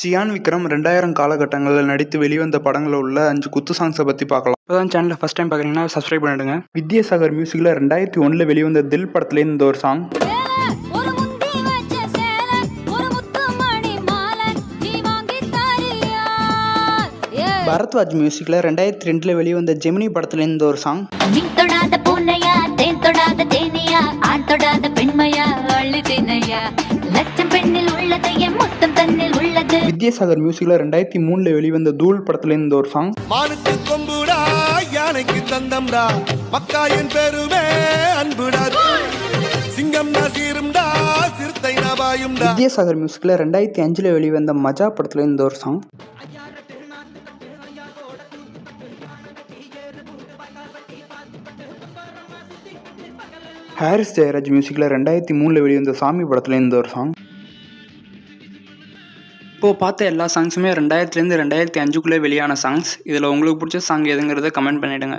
சியான் விக்ரம் ரெண்டாயிரம் காலகட்டங்களில் நடித்து வெளிவந்த படங்களில் உள்ள அஞ்சு குத்து சாங்ஸை பற்றி பார்க்கலாம். இப்போ தான் ஃபஸ்ட் டைம் பார்க்குறீங்கன்னா சப்ஸ்கிரைப் பண்ணிடுங்க. வித்யாசாகர் மியூசிக்கில் ரெண்டாயிரத்தி ஒன்றில் வெளிவந்த தில் படத்துலேருந்து இந்த ஒரு சாங் பரத்வாஜ் மியூசிக்கில் ரெண்டாயிரத்தி ரெண்டில் வெளிவந்த ஜெமினி படத்துலேருந்து இந்த ஒரு சாங் பெண்மையா லட்சம் பெண்ணில் உள்ளதையும் வித்யாசாகர் மியூசிக்கில் ரெண்டாயிரத்தி மூணில் வெளிவந்த தூள் படத்துலேருந்து இந்த ஒரு சாங் மானுக்கு கொம்புடா யானைக்கு தந்தம்டா. மக்காயின் பெருமே அன்புடா. சிங்கம் நசீரும்டா சிறுத்தை நபாயும்டா வித்யாசாகர் மியூசிக்கில் ரெண்டாயிரத்தி அஞ்சில் வெளிவந்த மஜா படத்துலேருந்து இந்த ஒரு சாங் ஹாரிஸ் ஜெயராஜ் மியூசிக்கில் ரெண்டாயிரத்தி மூணில் வெளிவந்த சாமி படத்துலேருந்து இந்த ஒரு சாங் இப்போது பார்த்த எல்லா சாங்ஸுமே ரெண்டாயிரத்துலேருந்து ரெண்டாயிரத்தி அஞ்சுக்குள்ளே வெளியான சாங்ஸ் இதில் உங்களுக்கு பிடிச்ச சாங் எதுங்கிறத கமெண்ட் பண்ணிவிடுங்க